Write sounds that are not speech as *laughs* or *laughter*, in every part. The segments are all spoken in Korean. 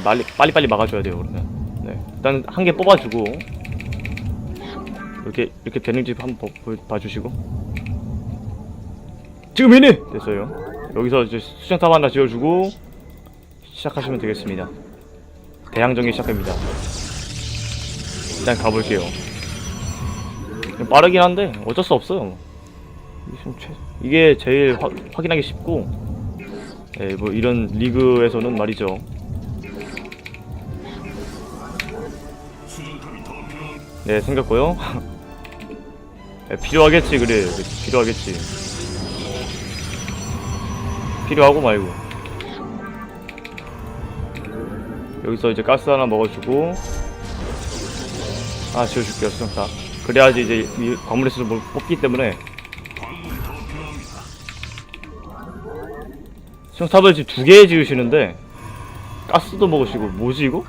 빨리 빨리 빨리 빨리 막아줘야 돼요 그러면. 네. 일단 한 개 뽑아주고 이렇게 이렇게 되는지 한번 보- 보- 봐주시고 지금 이니 됐어요. 여기서 이제 수정탑 하나 지어주고 시작하시면 되겠습니다. 대항전기 시작합니다. 일단 가볼게요. 좀 빠르긴 한데 어쩔 수 없어요. 이게 제일 화- 확인하기 쉽고, 예, 뭐 이런 리그에서는 말이죠. 네, 생겼고요. 예, 필요하겠지 그래, 필요하겠지. 필요하고 말고. 여기서 이제 가스 하나 먹어주고, 아 지어줄게요 수정탑. 그래야지 이제 이 광물에서 뭘 뽑기 때문에 수정탑을 지금 두 개 지으시는데 가스도 먹으시고 뭐지 이거?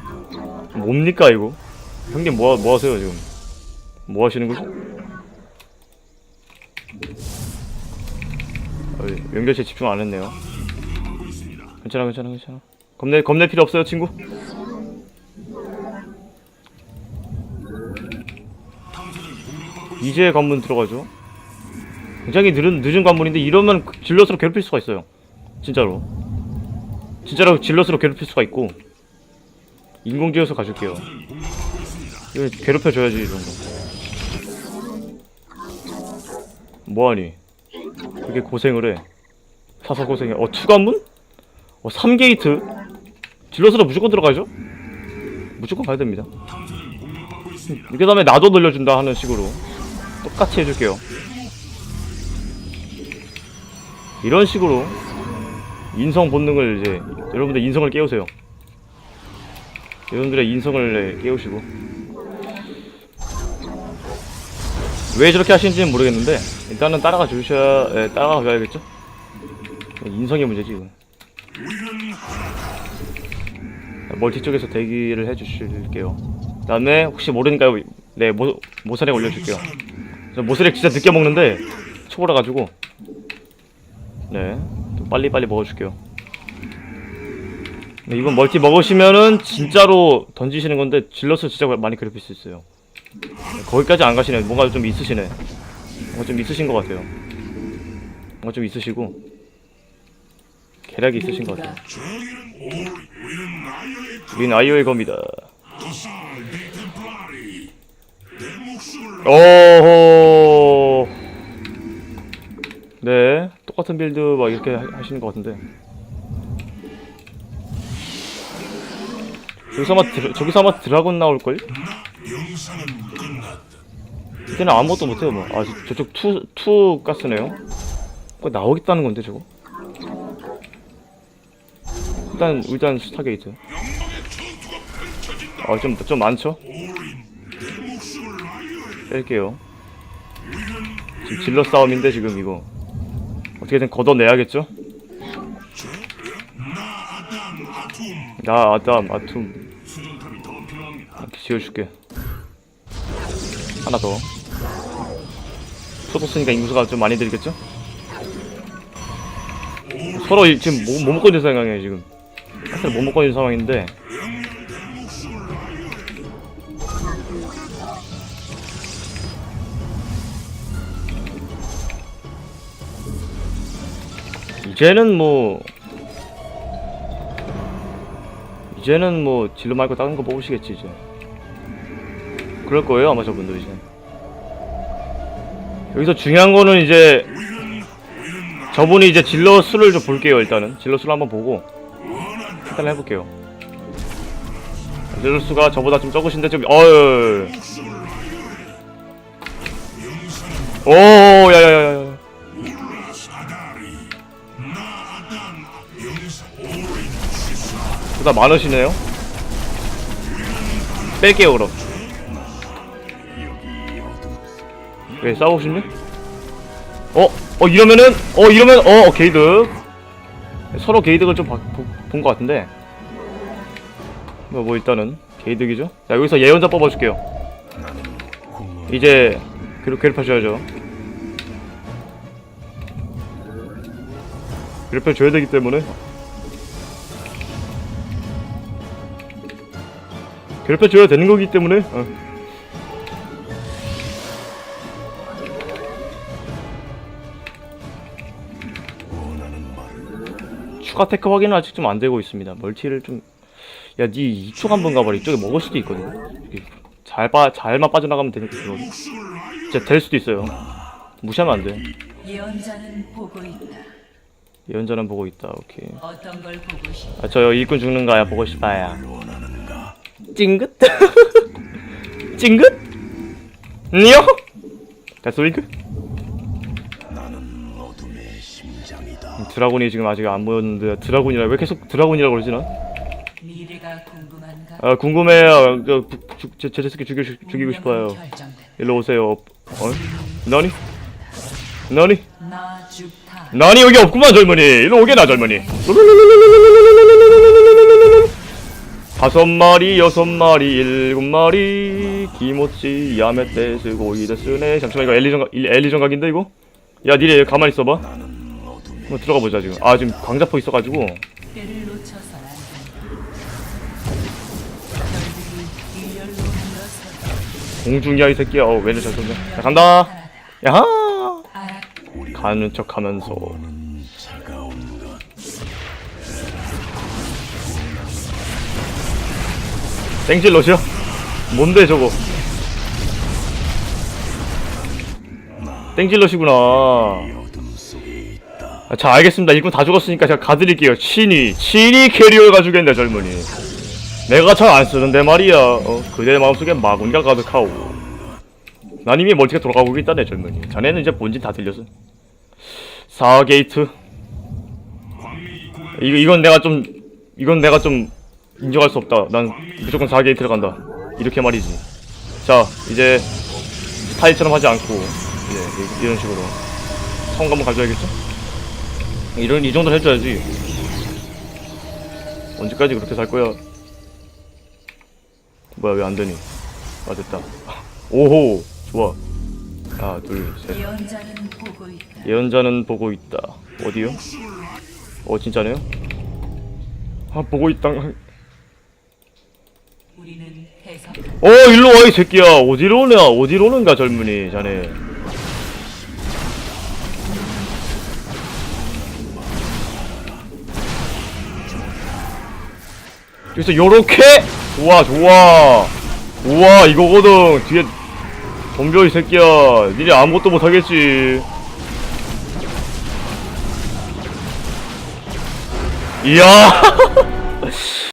뭡니까 이거? 형님 뭐, 뭐 하세요 지금? 뭐 하시는 거죠? 어, 연결체 집중 안 했네요. 괜찮아 괜찮아 괜찮아. 겁내 겁낼 필요 없어요 친구. 이제 관문 들어가죠. 굉장히 늦은 늦은 관문인데 이러면 질럿으로 괴롭힐 수가 있어요. 진짜로. 진짜로 질럿으로 괴롭힐 수가 있고 인공지어서 가줄게요. 괴롭혀줘야지 이런 거. 뭐하니? 그렇게 고생을 해. 사서 고생해. 어 투관문? 어 3게이트? 질럿으로 무조건 들어가죠? 무조건 가야 됩니다. 그 다음에 나도 늘려준다 하는 식으로 똑같이 해줄게요. 이런 식으로 인성 본능을 이제 여러분들 인성을 깨우세요. 여러분들의 인성을 네, 깨우시고 왜 저렇게 하시는지는 모르겠는데 일단은 따라가 주셔야 예, 따라가 줘야겠죠. 인성의 문제지 이건. 멀티 쪽에서 대기를 해주실게요. 그 다음에 혹시 모르니까 네 모, 모서리 올려줄게요. 저 모서리 진짜 늦게 먹는데 초보라 가지고 네좀 빨리 빨리 먹어줄게요. 네, 이번 멀티 먹으시면은 진짜로 던지시는 건데 질러서 진짜 많이 괴롭힐 수 있어요. 네, 거기까지 안 가시네. 뭔가 좀 있으시네. 뭔가 좀 있으신 것 같아요. 뭔가 좀 있으시고 계략이 있으신 것 같아요. 우린 아이오의 겁니다. 오호. 네, 똑같은 빌드 막 이렇게 하- 하시는 것 같은데. 여기서 아마 드, 저기서 아마 드라곤 나올 걸? 이때는 아무것도 못해요 뭐. 아 저, 저쪽 투, 투 가스네요. 뭐 나오겠다는 건데 저거. 일단 일단 스타게이트. 아좀좀 좀 많죠? 뺄게요. 지금 질러 싸움인데 지금 이거 어떻게든 걷어내야겠죠? 나 아담 아툼 이렇게 지어줄게. 하나 더. 프로토스니까 인구수가 좀 많이 들겠죠? 서로 이- 지금 뭐, 못 먹고 있는 상황이에요 지금. 사실 못 먹고 있는 상황인데 이제는 뭐 이제는 뭐 진로 말고 다른 거 뽑으시겠지 이제. 그럴 거예요 아마 저분도 이제. 여기서 중요한 거는 이제 저분이 이제 질러 수를 좀 볼게요 일단은. 질러 수를 한번 보고 일단 해볼게요. 질러 수가 저보다 좀 적으신데 좀 어유 오 야야야야 보다 많으시네요. 뺄게요 그럼. 왜 싸우시네? 어? 어 이러면은 어 이러면 어 게이득. 서로 게이득을 좀 본 것 같은데. 뭐, 뭐 일단은 게이득이죠? 자 여기서 예언자 뽑아줄게요. 이제 괴롭, 괴롭혀줘야죠. 괴롭혀줘야 되기 때문에 괴롭혀 줘야 되는 거기 때문에 어. 추가 테크 확인은 아직 좀 안 되고 있습니다 멀티를 좀 야, 니 이쪽 한번 가봐라. 이쪽에 먹을 수도 있거든. 잘 빠, 잘만 빠져나가면 되는 거거 진짜 될 수도 있어요. 무시하면 안 돼. 예언자는 보고 있다. 예언자는 보고 있다. 오케이. 어떤 걸 보고 싶어? 아, 저 일꾼 죽는 거야 보고 싶어요. 찡긋? *laughs* 찡긋? 니요? 됐어 윙크? 드라곤이 지금 아직 안 모였는데 드라곤이라 왜 계속 드라곤이라고 그러지 나? 미래가 궁금한가? 아 궁금해요. 저, 부- 죽- 제, 제 새끼 죽이, 죽이고 싶어요. 일로 오세요. 어? 너니? 너니? 나. 나니 여기 없구만 젊은이 일로 오게 나 젊은이 다섯 마리 여섯 마리 일곱 마리. 기모찌 야메떼 스 고이 데스네. 잠시만 이거 엘리전 엘리전 각인데 이거? 야 니네 가만히 있어봐. 한번 들어가 보자 지금. 아 지금 광자포 있어가지고. 공중이야 이 새끼야. 어 왼쪽 잘 쏜다 자 간다. 야하. 가는 척 하면서 땡질럿이야? 뭔데 저거? 땡질럿이구나. 아, 자 알겠습니다. 일꾼 다 죽었으니까 제가 가드릴게요. 친히 친히 캐리어 가주겠네 젊은이. 내가 잘 안 쓰는데 말이야. 어, 그대 마음속에 마군가 가득하오. 난 이미 멀티가 돌아가고 있다네 젊은이. 자네는 이제 본진 다 들렸어 4게이트? 이거 이건 내가 좀 이건 내가 좀 인정할 수 없다. 난 무조건 4게이트를 간다. 이렇게 말이지. 자 이제 스타일처럼 하지 않고 예, 이- 이런 식으로. 한번 가져야겠죠? 이런 이 정도 해줘야지. 언제까지 그렇게 살 거야? 뭐야 왜 안 되니? 아 됐다. 오호! 좋아. 하나 둘 셋. 예언자는 보고 있다. 예언자는 보고 있다. 어디요? 어 진짜네요? 아 보고 있다. 어 일로 와 이 새끼야. 어디로 오냐? 어디로 오는가 젊은이 자네. 여기서 요렇게 좋아 좋아 우와 이거거든 뒤에 덤벼 이 새끼야 니네 아무것도 못하겠지 이야 *laughs*